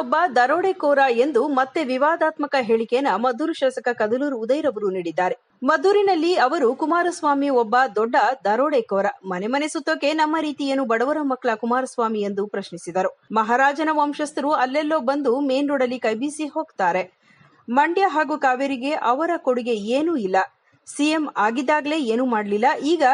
ಒಬ್ಬ ದರೋಡೆಕೋರ ಎಂದು ಮತ್ತೆ ವಿವಾದಾತ್ಮಕ ಹೇಳಿಕೆಯನ್ನ ಮದ್ದೂರು ಶಾಸಕ ಕದಲೂರು ಉದಯರವರು ನೀಡಿದ್ದಾರೆ. ಮದ್ದೂರಿನಲ್ಲಿ ಅವರು ಕುಮಾರಸ್ವಾಮಿ ಒಬ್ಬ ದೊಡ್ಡ ದರೋಡೆಕೋರ ಮನೆ ಮನೆ ಸುತ್ತೋಕೆ ನಮ್ಮ ರೀತಿ ಏನು ಬಡವರ ಮಕ್ಕಳ ಕುಮಾರಸ್ವಾಮಿ ಎಂದು ಪ್ರಶ್ನಿಸಿದರು. ಮಹಾರಾಜನ ವಂಶಸ್ಥರು ಅಲ್ಲೆಲ್ಲೋ ಬಂದು ಮೇನ್ ರೋಡಲ್ಲಿ ಕೈಬೀಸಿ ಹೋಗ್ತಾರೆ. ಮಂಡ್ಯ ಹಾಗೂ ಕಾವೇರಿಗೆ ಅವರ ಕೊಡುಗೆ ಏನೂ ಇಲ್ಲ. ಸಿಎಂ ಆಗಿದ್ದಾಗಲೇ ಏನೂ ಮಾಡಲಿಲ್ಲ. ಈಗ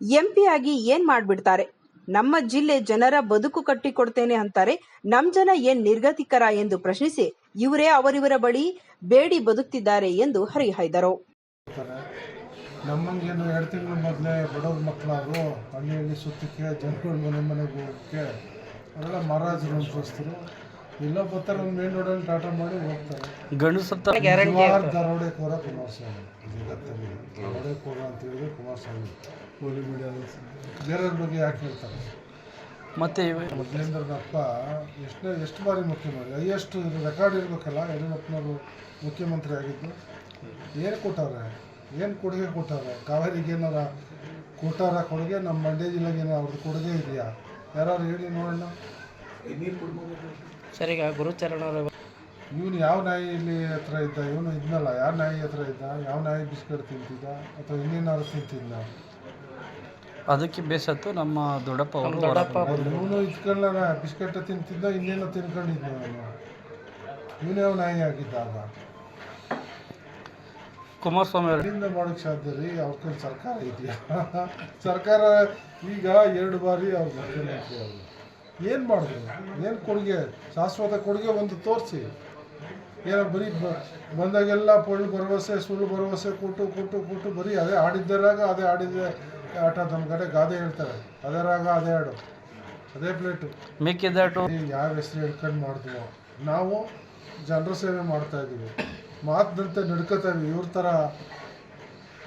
ಎಂಪಿ ಆಗಿ ಏನ್ ಮಾಡ್ಬಿಡ್ತಾರೆ? ನಮ್ಮ ಜಿಲ್ಲೆ ಜನರ ಬದುಕು ಕಟ್ಟಿಕೊಡ್ತೇನೆ ಅಂತಾರೆ. ನಮ್ ಜನ ಏನ್ ನಿರ್ಗತಿಕರ ಎಂದು ಪ್ರಶ್ನಿಸಿ ಇವರೇ ಅವರಿವರ ಬಳಿ ಬೇಡಿ ಬದುಕ್ತಿದ್ದಾರೆ ಎಂದು ಹರಿಹಾಯ್ದರು. ನಮ್ಮಂಗೇನು ಎರಡು ತಿಂಗಳ ಮೊದಲೇ ಬಡವ್ರ ಮಕ್ಕಳಾದ್ರು ಹಳ್ಳಿ ಹಳ್ಳಿ ಸುತ್ತಕ್ಕೆ ಜನಗಳು ಮನೆ ಮನೆಗೆ ಹೋಗೋಕ್ಕೆ ಅದೆಲ್ಲ ಮಹಾರಾಜರು ವಂಶಸ್ಥರು ಇಲ್ಲ ಬರ್ತಾರೆ ಒಂದು ಮೇನ್ ರೋಡಲ್ಲಿ ಟಾಟಾ ಮಾಡಿ ಹೋಗ್ತಾರೆ. ಕುಮಾರಸ್ವಾಮಿ. ಜಗತ್ತಲ್ಲಿ ಕೋರ ಅಂತ ಹೇಳಿದ್ರೆ ಕುಮಾರಸ್ವಾಮಿ ಕೋಲಿ ಮೀಡಿಯಾ ಬೇರೆಯವ್ರ ಬಗ್ಗೆ ಯಾಕೆ ಹೇಳ್ತಾರೆ? ಮತ್ತೆ ಇವೆ- ಮೊದಲಿಂದ ಅಪ್ಪ ಎಷ್ಟನೇ ಎಷ್ಟು ಬಾರಿ ಮುಖ್ಯಮಂತ್ರಿ ಹೈಯೆಸ್ಟ್ ರೆಕಾರ್ಡ್ ಇರಬೇಕಲ್ಲ ಯಡಿಯೂರಪ್ಪನವರು ಮುಖ್ಯಮಂತ್ರಿ ಆಗಿದ್ದು. ಏನು ಕೊಟ್ಟವ್ರೆ? ಏನು ಕೊಡುಗೆ ಕೊಟ್ಟವ್ರೆ? ಕಾವೇರಿಗೆ ಏನಾರ ಕೊಟ್ಟಾರ ಕೊಡುಗೆ? ನಮ್ಮ ಮಂಡ್ಯ ಜಿಲ್ಲೆಗೆ ಏನೋ ಅವ್ರದ್ದು ಕೊಡುಗೆ ಇದೆಯಾ? ಯಾರು ಹೇಳಿ ನೋಡೋಣ. ಸರ್ ಈಗ ಗುರುಚರಣರ ಇವನು ಯಾವ ನಾಯಿ ಇಲ್ಲಿ ಹತ್ರ ಇದ್ದ? ಇವನು ಇದ್ನಲ್ಲ ಯಾವ ನಾಯಿ ಹತ್ರ ಇದ್ದ? ಯಾವ ನಾಯಿ ಬಿಸ್ಕೆಟ್ ತಿಂತಿದ್ದ? ಅಥವಾ ಇನ್ನೇನಾದ್ರು ತಿಂತಿದ್ದ? ಅದಕ್ಕೆ ಬೇಸತ್ತು ನಮ್ಮ ದೊಡ್ಡಪ್ಪ ಅವರು ದೊಡ್ಡಪ್ಪ ಇವನು ಇದ್ಕೊಂಡ ಬಿಸ್ಕೆಟ್ ತಿಂತಿದ್ದ ಇನ್ನೇನೋ ತಿನ್ಕೊಂಡಿದ್ದ ಅವನು. ಇವನೇ ಯಾವ ನಾಯಿ ಆಗಿದ್ದಾಗ ಕುಮಾರಸ್ವಾಮಿ ಅವರು. ಮಾಡೋಕ್ಕೆ ಸಾಧ್ಯ ರೀ? ಅವ್ರ ಕೈ ಸರ್ಕಾರ ಇದೆಯಾ? ಸರ್ಕಾರ ಈಗ ಎರಡು ಬಾರಿ ಅವ್ರ ಮುಖ್ಯಮಂತ್ರಿ ಅವರು. ಏನು ಮಾಡಿದ್ರು ಏನು ಕೊಡುಗೆ? ಶಾಶ್ವತ ಕೊಡುಗೆ ಒಂದು ತೋರಿಸಿ. ಏನೋ ಬರೀ ಬಂದಾಗೆಲ್ಲ ಪೊಳ್ಳು ಭರವಸೆ ಸುಳ್ಳು ಭರವಸೆ ಕೊಟ್ಟು ಕೊಟ್ಟು ಕೊಟ್ಟು ಬರೀ ಅದೇ ಆಡಿದ್ದರಾಗ ಅದೇ ಆಡಿದ್ದೆ ಆಟ ನಮ್ಮ ಕಡೆ ಗಾದೆ ಹೇಳ್ತಾರೆ. ಅದರಾಗ ಅದೇ ಆಡು. ಅದೇ ಪ್ಲೇಟು. ಮಿಕ್ಕಿದಾಟು. ಯಾವ ಹೆಸರು ಹೇಳ್ಕೊಂಡು ಮಾಡ್ತೀವೋ ನಾವು ಜನರ ಸೇವೆ ಮಾಡ್ತಾ ಇದ್ದೀವಿ. ಮಾತಿನಂತೆ ನಡ್ಕೋತಾ ಇವ್ರ ಥರ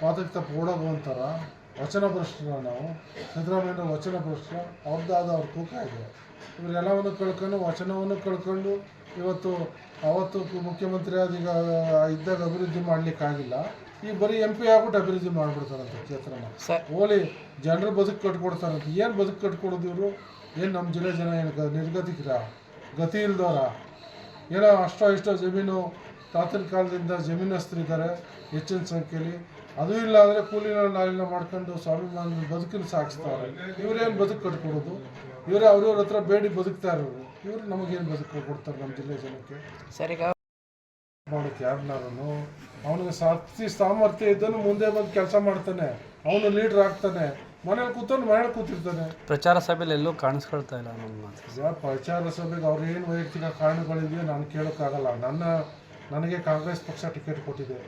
ಮಾತಕ್ಕೆ ತಪ್ಪು ವಚನ ಭ್ರಷ್ಟರ ನಾವು. ಸಿದ್ದರಾಮಯ್ಯ ವಚನ ಭ್ರಷ್ಟ ಅವ್ರದ್ದಾದ ಅವ್ರ ತೂಕ ಇದೆ. ಇವರೆಲ್ಲವನ್ನು ಕಳ್ಕೊಂಡು ವಚನವನ್ನು ಕಳ್ಕೊಂಡು ಇವತ್ತು ಅವತ್ತು ಮುಖ್ಯಮಂತ್ರಿ ಆದ ಈಗ ಇದ್ದಾಗ ಅಭಿವೃದ್ಧಿ ಮಾಡಲಿಕ್ಕಾಗಿಲ್ಲ ಈಗ ಬರೀ ಎಂ ಪಿ ಆಗ್ಬಿಟ್ಟು ಅಭಿವೃದ್ಧಿ ಮಾಡಿಬಿಡ್ತಾರಂತೆ ಕ್ಷೇತ್ರನ ಓಲಿ ಜನರು ಬದುಕು ಕಟ್ಕೊಡ್ತಾರಂತ. ಏನು ಬದುಕು ಕಟ್ಕೊಡೋದು ಇವರು? ಏನು ನಮ್ಮ ಜಿಲ್ಲೆ ಜನ ಏನು ಗ- ನಿರ್ಗತಿಕರ? ಗತಿ ಇಲ್ದವರ ಏನೋ ಅಷ್ಟೋ ಇಷ್ಟೋ ಜಮೀನು ತಾತನ ಕಾಲದಿಂದ ಜಮೀನಸ್ಥರಿದ್ದಾರೆ ಹೆಚ್ಚಿನ ಸಂಖ್ಯೆಯಲ್ಲಿ. ಅದು ಇಲ್ಲ ಅಂದರೆ ಕೂಲಿನ ನಾಲಿನ ಮಾಡ್ಕೊಂಡು ಸ್ವಾಭಿಮಾನ ಬದುಕನ್ನು ಸಾಗಿಸ್ತಾರೆ. ಇವರೇನು ಬದುಕು ಕಟ್ಕೊಡೋದು? ಇವರೇ ಅವ್ರವ್ರ ಹತ್ರ ಬೇಡಿ ಬದುಕ್ತಾ ಇರೋರು. ಇವರು ನಮಗೇನು ಬದುಕು ಕೊಡ್ತಾರೆ ನಮ್ಮ ಜಿಲ್ಲೆ ಜನಕ್ಕೆ? ಸರ್ ಈಗ ಮಾಡೋಕ್ಕೆ ಯಾರನ್ನಾರು ಅವನಿಗೆ ಶಕ್ತಿ ಸಾಮರ್ಥ್ಯ ಇದ್ದನು ಮುಂದೆ ಬಂದು ಕೆಲಸ ಮಾಡ್ತಾನೆ. ಅವನು ಲೀಡ್ರ್ ಆಗ್ತಾನೆ. ಮನೇಲಿ ಕೂತ್ಕೊಂಡು ಮನೇಲಿ ಕೂತಿರ್ತಾನೆ. ಪ್ರಚಾರ ಸಭೆಯಲ್ಲಿ ಎಲ್ಲೂ ಕಾಣಿಸ್ಕೊಳ್ತಾ ಇಲ್ಲ ನಮ್ಮ ಪ್ರಚಾರ ಸಭೆಗೆ ಅವ್ರು ಏನು ವೈಯಕ್ತಿಕ ಕಾರಣಗಳಿದೆಯೋ ನಾನು ಕೇಳೋಕ್ಕಾಗಲ್ಲ. ನನ್ನ ನನಗೆ ಕಾಂಗ್ರೆಸ್ ಪಕ್ಷ ಟಿಕೆಟ್ ಕೊಟ್ಟಿದೆ.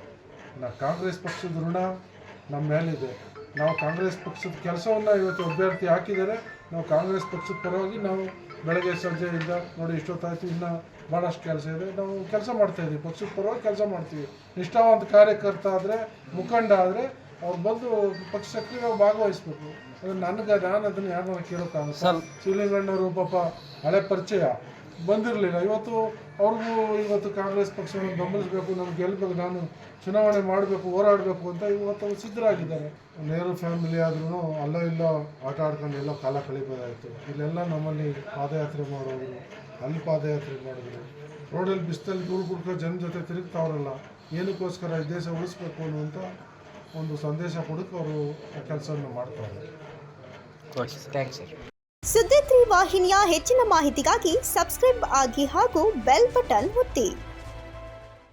ನಾ ಕಾಂಗ್ರೆಸ್ ಪಕ್ಷದ ಋಣ ನಮ್ಮ ಮೇಲಿದೆ. ನಾವು ಕಾಂಗ್ರೆಸ್ ಪಕ್ಷದ ಕೆಲಸವನ್ನು ಇವತ್ತು ಅಭ್ಯರ್ಥಿ ಹಾಕಿದರೆ ನಾವು ಕಾಂಗ್ರೆಸ್ ಪಕ್ಷದ ಪರವಾಗಿ ನಾವು ಬೆಳಗ್ಗೆ ಸಂಜೆಯಿಂದ ನೋಡಿ ಇಷ್ಟೊತ್ತಾಯಿತು ಇನ್ನೂ ಭಾಳಷ್ಟು ಕೆಲಸ ಇದೆ. ನಾವು ಕೆಲಸ ಮಾಡ್ತಾ ಇದ್ದೀವಿ ಪಕ್ಷದ ಪರವಾಗಿ ಕೆಲಸ ಮಾಡ್ತೀವಿ. ನಿಷ್ಠಾವಂತ ಕಾರ್ಯಕರ್ತ ಆದರೆ ಮುಖಂಡ ಆದರೆ ಅವ್ರು ಬಂದು ಪಕ್ಷ ಸಕ್ರಿಯ ಭಾಗವಹಿಸ್ಬೇಕು. ಅದು ನನಗೆ ನಾನು ಅದನ್ನು ಯಾರನ್ನ ಕೇಳೋಕ್ಕಾಗುತ್ತೆ? ಸರ್. ಶಿವಲಿಂಗಣ್ಣವರು ಪಾಪ ಹಳೆ ಪರಿಚಯ. ಬಂದಿರಲಿಲ್ಲ. ಇವತ್ತು ಅವ್ರಿಗೂ ಇವತ್ತು ಕಾಂಗ್ರೆಸ್ ಪಕ್ಷವನ್ನು ಬೆಂಬಲಿಸಬೇಕು ನಮ್ಗೆ ಗೆಲ್ಲಬೇಕು ನಾನು ಚುನಾವಣೆ ಮಾಡಬೇಕು ಹೋರಾಡಬೇಕು ಅಂತ ಇವತ್ತು ಅವ್ರು ಸಿದ್ಧರಾಗಿದ್ದಾರೆ. ನೆಹರು ಫ್ಯಾಮಿಲಿ ಆದ್ರೂ ಅಲ್ಲೋ ಇಲ್ಲೋ ಆಟ ಆಡ್ಕೊಂಡು ಎಲ್ಲ ಕಾಲ ಕಳಿಬೋದಾಯಿತು. ಇಲ್ಲೆಲ್ಲ ನಮ್ಮಲ್ಲಿ ಪಾದಯಾತ್ರೆ ಮಾಡೋರು ಅಲ್ಲಿ ಪಾದಯಾತ್ರೆ ಮಾಡಿದ್ರು. ರೋಡಲ್ಲಿ ಬಿಸಿಲಲ್ಲಿ ದೂರ ಕುಡ್ಕೊ ಜನ ಜೊತೆ ತಿರುಗ್ತಾವ್ರಲ್ಲ ಏನಕ್ಕೋಸ್ಕರ ಈ ದೇಶ ಉಳಿಸ್ಬೇಕು ಅನ್ನುವಂಥ ಒಂದು ಸಂದೇಶ ಕೊಡಕ್ಕೆ ಅವರು ಕೆಲಸವನ್ನು ಮಾಡ್ತಾರೆ. ಥ್ಯಾಂಕ್ಸ್ ಸರ್ ಸುದ್ದಿ ತ್ರೀ ವಾಹಿನಿಯ ಹೆಚ್ಚಿನ ಮಾಹಿತಿಗಾಗಿ ಸಬ್ಸ್ಕ್ರೈಬ್ ಆಗಿ ಹಾಗೂ ಬೆಲ್ ಬಟನ್ ಒತ್ತಿ